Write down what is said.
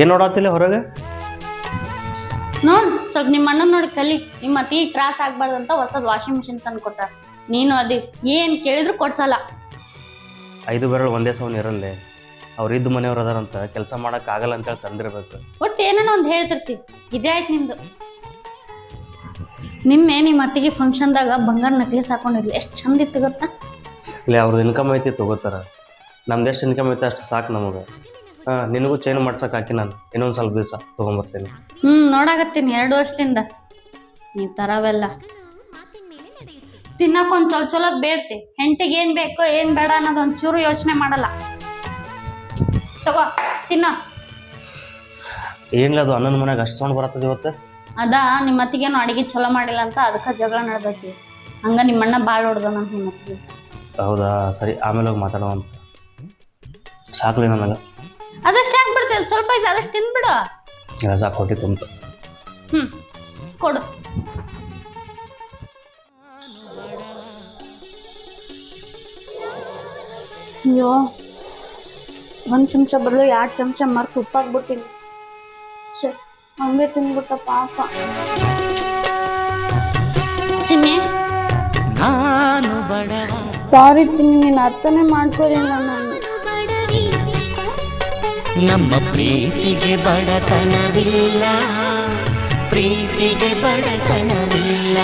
ಏನು ನೋಡತ್ತಿಲ್ಲ ಹೊರಗೆ? ನೋಡ್ ಸ್ವಲ್ಪ ನಿಮ್ಮ ಅಣ್ಣನ ನೋಡಿ ಕಲಿ. ನಿಮ್ಮ ಅತಿ ತ್ರಾಸ ಆಗ್ಬಾರ್ದಂತ ಹೊಸದ್ ವಾಷಿಂಗ್ ಮಿಷಿನ್ ತಂದು ಕೊಟ್ಟ ನೀನು ಅದಿ ಏನ್ ಕೇಳಿದ್ರು ಕೊಡ್ಸಲ್ಲ. ಐದು ಬೆರಳು ಒಂದೇ ಸೌನ್ ಇರಲ್ಲೇ. ಅವ್ರು ಇದ್ದು ಮನೆಯವ್ರು ಅದಾರಂತ ಕೆಲಸ ಮಾಡಕ್ ಆಗಲ್ಲ ಅಂತೇಳಿ ತಂದಿರ್ಬೇಕು. ಒಟ್ಟು ಏನೇನೋ ಒಂದು ಹೇಳ್ತಿರ್ತಿ ಇದೇ ಆಯ್ತು ನಿಂದು ನಿನ್ನೆ ನಿಮ್ಮ ಅತ್ತಿಗೆ ಫಂಕ್ಷನ್ದಾಗ ಬಂಗಾರ ನಕ್ಲಿಸ್ ಹಾಕೊಂಡಿದ್ಲು. ಎಷ್ಟು ಚಂದ ಇತ್ತು ಗೊತ್ತಾ? ಇಲ್ಲ ಅವ್ರದ್ದು ಇನ್ಕಮ್ ಐತಿ ತಗೋತಾರ. ನಮ್ದು ಎಷ್ಟು ಇನ್ಕಮ್ ಐತೆ ಅಷ್ಟು ಸಾಕು ನಮಗೆ. ನಿನಗೂ ಚೇಂಜ್ ಮಾಡ್ಸಕ್ ಹಾಕಿ ನಾನು. ಇನ್ನೊಂದು ಸ್ವಲ್ಪ ದಿವಸ ತೊಗೊಂಬರ್ತೀನಿ. ಹ್ಮ್ ನೋಡಾಕತ್ತೀನಿ ಎರಡು ವರ್ಷದಿಂದ. ನೀ ತರವೆಲ್ಲ. ತಿನ್ನಕ್ ಒಂದ್ ಚಲೋ ಚಲೋ ಬೇಡ್ತಿ. ಹೆಂಟಿಗೆ ಏನ್ ಬೇಕೋ ಏನ್ ಬೇಡ ಅನ್ನೋದು ಒಂಚೂರು ಯೋಚನೆ ಮಾಡಲ್ಲ. ತಗೋ ತಿನ್ನ. ಏನಿಲ್ಲ ಅದು ಅನ್ನನ ಮನೆಗೆ ಅಷ್ಟು ಸೌಂಡ್ ಬರತ್ತದ ಇವತ್ತು? ಅದ ನಿಮ್ಮ ಅತ್ತಿಗೇನು ಅಡಿಗೆ ಚಲೋ ಮಾಡಿಲ್ಲ ಅಂತ ಅದಕ್ಕೆ ಜಗಳ ನಡ್ದೈತಿ. ಹಂಗ ನಿಮ್ಮಣ್ಣ ಭಾಳ ಹೊಡ್ದ ನಮ್ಮ ನಿಮ್ಮ ಅತ್ತಿಗೆ ಹೌದಾ ಸರಿ ಆಮೇಲೆ ಹೋಗಿ ಮಾತಾಡೋಣ ಅಂತ. ಸಾಕ್ಲಿ ನನಗೆ ಸ್ವಲ್ಪ ಇದೆ ಅದಷ್ಟು ತಿನ್ಬಿಡು. ರಜಾ ಕೊಟ್ಟಿ ತುಂಬ ಹ್ಮ್ ಕೊಡು. ಅಯ್ಯೋ ಒಂದು ಚಮಚ ಬರಲು ಎರಡು ಚಮಚ ಮರ್ತು ಉಪ್ಪಾಕ್ಬಿಟ್ಟಿನಿ ಛೆ ಹಂಗೆ ತಿನ್ಬಿಟ್ಟ ಪಾಪ. ಚಿನ್ನಿ. ಸಾರಿ ಚಿನ್ನಿ ನೀನು ಅರ್ಥನೇ ಮಾಡ್ಕೋಲಿಲ್ಲ ನಾನು. ನಮ್ಮ ಪ್ರೀತಿಗೆ ಬಡತನವಿಲ್ಲ. ಪ್ರೀತಿಗೆ ಬಡತನವಿಲ್ಲ.